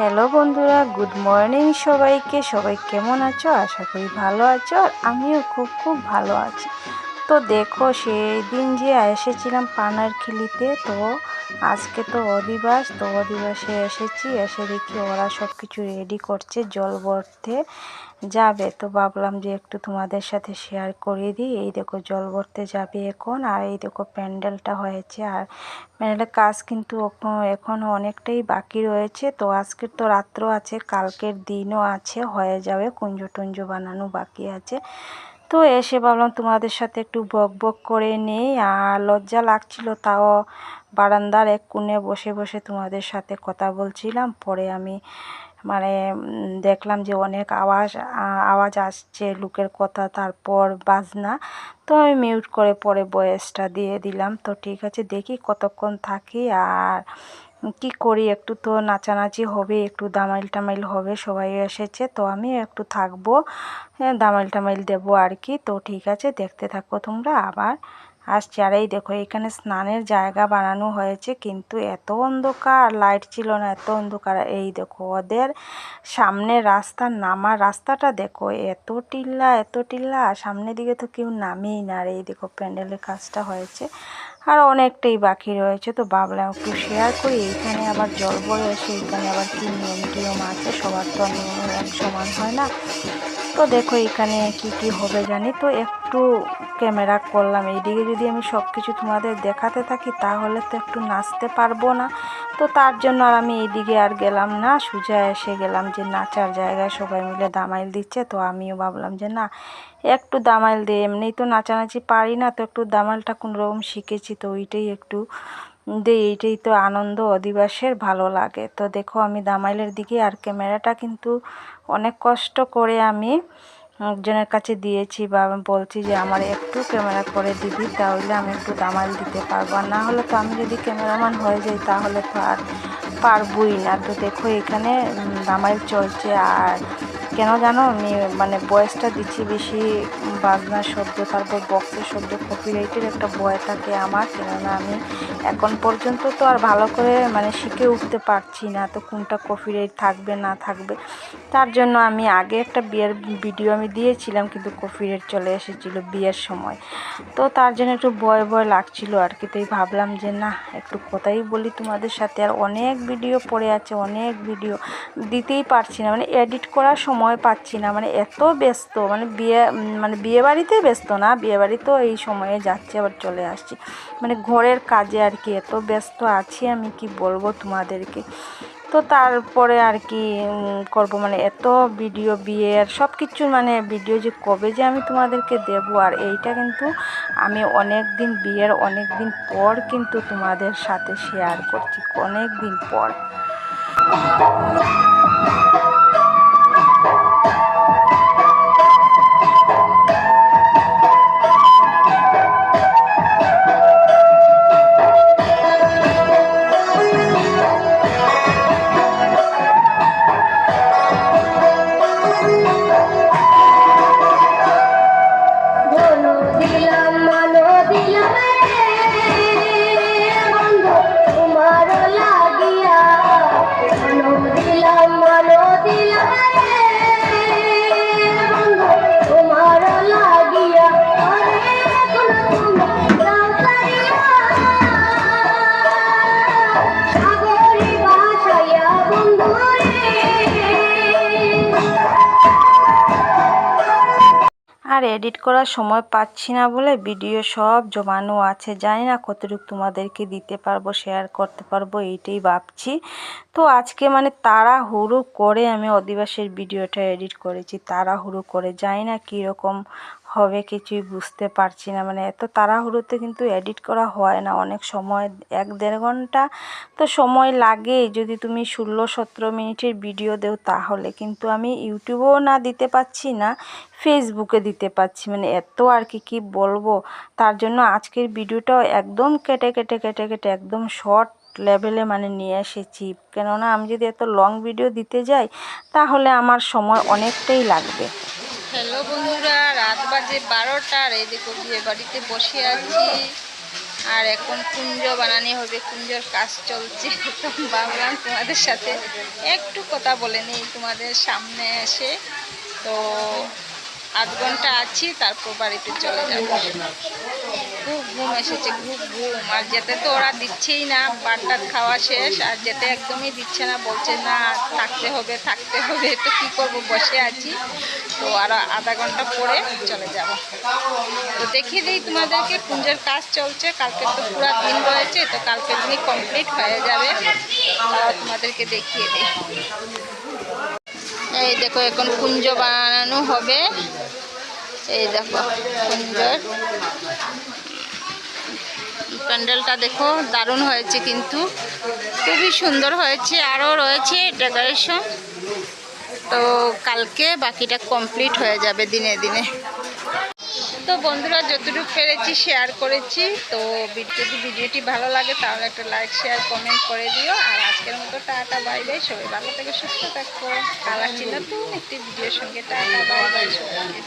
Hello বন্ধুরা, good morning সবাইকে। সবাই কেমন আছো? আশা করি ভালো আছো আর আমিও খুব খুব ভালো আছি। তো দেখো, সেই দিন যে এসেছিলাম পানার খিলিতে তো আজকে তো অধিবাস, তো অধিবাসে এসেছি, এসে দেখি ওরা সব কিছু রেডি করছে, জল ভরতে যাবে। তো ভাবলাম যে একটু তোমাদের সাথে শেয়ার করে দিই। এই দেখো জল ভরতে যাবে এখন, আর এই দেখো প্যান্ডেলটা হয়েছে। আর প্যান্ডেলের কাজ কিন্তু এখন অনেকটাই বাকি রয়েছে। তো আজকের তো রাত্র আছে, কালকের দিনও আছে, হয়ে যাবে, কুঞ্জ টুঞ্জ বানানো বাকি আছে। তো এসে ভাবলাম তোমাদের সাথে একটু বক বক করে নেই, আর লজ্জা লাগছিল তাও বারান্দার এক কোণে বসে বসে তোমাদের সাথে কথা বলছিলাম। পরে আমি মানে দেখলাম যে অনেক আওয়াজ আওয়াজ আসছে লোকের কথা, তারপর বাজনা। তো আমি মিউট করে পরে বয়েসটা দিয়ে দিলাম। তো ঠিক আছে, দেখি কতক্ষণ থাকি, আর কি করি? একটু তো নাচানাচি হবে একটু দামাইল টামাইল হবে সবাই এসেছে তো আমি একটু থাকব হ্যাঁ, দামাইল টামাইল দেবো আর কি। তো ঠিক আছে দেখতে থাকো তোমরা। আবার আসছে। আর এই দেখো এখানে স্নানের জায়গা বানানো হয়েছে কিন্তু এত অন্ধকার লাইট ছিল না এত অন্ধকার। এই দেখো ওদের সামনে রাস্তা নামার রাস্তাটা দেখো এত টিল্লা এত টিল্লা সামনের দিকে তো কেউ নামেই না। আর এই দেখো প্যান্ডেলের কাজটা হয়েছে। আর অনেকটাই বাকি রয়েছে, তো ভাবলাম একটু শেয়ার করি। এইখানে আবার জল বয়ে আসে এইখানে আবার কী নিয়ম টিয়ম আছে, সবার তো নিয়ম এক সমান হয় না। তো দেখো এখানে কি কি হবে জানি, তো একটু ক্যামেরা করলাম। এইদিকে যদি আমি সব কিছু তোমাদের দেখাতে থাকি, তাহলে তো একটু নাচতে পারব না। তো তার জন্য আর আমি এইদিকে আর গেলাম না। সুজা এসে গেলাম যে নাচার জায়গায় সবাই মিলে দামাইল দিচ্ছে। তো আমিও ভাবলাম যে না, একটু দামাইল দিয়ে এমনি তো নাচানাচি পারি না, তো একটু দামাইলটা কোনোরকম শিখেছি। তো ওইটাই একটু দিয়ে এইটাই তো আনন্দ অধিবাসের ভালো লাগে। তো দেখো আমি দামাইলের দিকে আর ক্যামেরাটা কিন্তু অনেক কষ্ট করে আমি একজনের কাছে দিয়েছি বা আমি বলছি যে, আমার একটু ক্যামেরা করে দিবি, তাহলে আমি একটু দামাল দিতে পারব। না হলে তো আমি যদি ক্যামেরাম্যান হয়ে যাই, তাহলে তো আর পারবই না। তো দেখো, এখানে দামাইল চলছে আর কেন জানো? আমি মানে বয়সটা দিচ্ছি বেশি, বাজনার শব্দ তারপর বক্সের শব্দ কপিরাইটের একটা ভয় থাকে আমার। কেননা আমি এখন পর্যন্ত তো আর ভালো করে মানে শিখে উঠতে পারছি না তো কোনটা কপিরাইট থাকবে, না থাকবে। তার জন্য আমি আগে একটা বিয়ের ভিডিও আমি দিয়েছিলাম, কিন্তু কপিরাইট চলে এসেছিল বিয়ের সময়। তো তার জন্য একটু ভয় ভয় লাগছিল আর কি। তাই ভাবলাম যে, না, একটু কথাই বলি তোমাদের সাথে। আর অনেক ভিডিও পড়ে আছে, অনেক ভিডিও দিতেই পারছি না। মানে এডিট করার সময় সময় পাচ্ছি না। মানে এত ব্যস্ত মানে বিয়ে মানে বিয়ে বাড়িতে ব্যস্ত না, বিয়ে বাড়িতেও এই সময়ে যাচ্ছে, আবার চলে আসছি। মানে ঘরের কাজে আর কি এত ব্যস্ত আছি আমি, কি বলব তোমাদেরকে? তো তারপরে আর কি করব। মানে এত ভিডিও, বিয়ের সব কিছু মানে ভিডিও যে কবে যে আমি তোমাদেরকে দেব, আর এইটা কিন্তু আমি অনেক দিন বিয়ের অনেক দিন পর কিন্তু তোমাদের সাথে শেয়ার করছি অনেক দিন পর। আর এডিট করার সময় পাচ্ছি না বলে ভিডিও সব জমানো আছে। জানি না কতটুকু তোমাদেরকে দিতে পারব শেয়ার করতে পারব, এইটাই ভাবছি। তো আজকে মানে তাড়াহুড়ো করে আমি অধিবাসের ভিডিওটা এডিট করেছি, তাড়াহুড়ো করে। জানি না কীরকম হবে কিছুই বুঝতে পারছি না। মানে এত তাড়াহুড়োতে কিন্তু এডিট করা হয় না। অনেক সময়, এক দেড় ঘণ্টা তো সময় লাগে। যদি তুমি ষোলো, সতেরো মিনিটের ভিডিও দেও তাহলে। কিন্তু আমি ইউটিউবেও না দিতে পাচ্ছি না ফেসবুকে দিতে পাচ্ছি মানে এত আর কি, কী বলব? তার জন্য আজকের ভিডিওটাও একদম কেটে কেটে কেটে কেটে একদম শর্ট লেভেলে মানে নিয়ে এসেছি। কেননা আমি যদি এত লং ভিডিও দিতে যাই, তাহলে আমার সময় অনেকটাই লাগবে। হ্যালো বন্ধুরা বাজে বারোটার, এই দেখো বিয়ে বাড়িতে বসে আছি। আর এখন কুঞ্জ বানানি হবে, কুঞ্জর কাজ চলছে। ভাবলাম তোমাদের সাথে একটু কথা বলে নিই, তোমাদের সামনে এসে। তো আধ ঘণ্টা আছি, তারপর বাড়িতে চলে যাব। খুব ঘুম এসেছে, খুব ঘুম। আর যেতে তো ওরা দিচ্ছেই না পাটটা খাওয়া শেষ। আর যেতে একদমই দিচ্ছে না, বলছে, না, থাকতে হবে থাকতে হবে। তো কী করব, বসে আছি। তো আরও আধা ঘণ্টা পরে চলে যাব। তো দেখিয়ে দিই তোমাদেরকে কুঞ্জের কাজ চলছে। কালকে তো পুরো দিন রয়েছে, তো কালকে দিনই কমপ্লিট হয়ে যাবে। তোমাদেরকে দেখিয়ে দিই। এই দেখো এখন কুঞ্জ বানানো হবে। এই দেখো কুঞ্জর। প্যান্ডেলটা দেখো, দারুণ হয়েছে কিন্তু। খুবই সুন্দর হয়েছে, আরও রয়েছে ডেকোরেশন। তো কালকে বাকিটা কমপ্লিট হয়ে যাবে দিনে দিনে। তো বন্ধুরা, যতটুকু পেরেছি শেয়ার করেছি। তো যদি ভিডিওটি ভালো লাগে, তাহলে একটা লাইক শেয়ার কমেন্ট করে দিও। আর আজকের মতো টাটা বাই বাই সবাই ভালো থেকে, সুস্থ থাকো। কাল আসছি তো একটি ভিডিওর সঙ্গে। টাটা বাই বাই সবাইকে।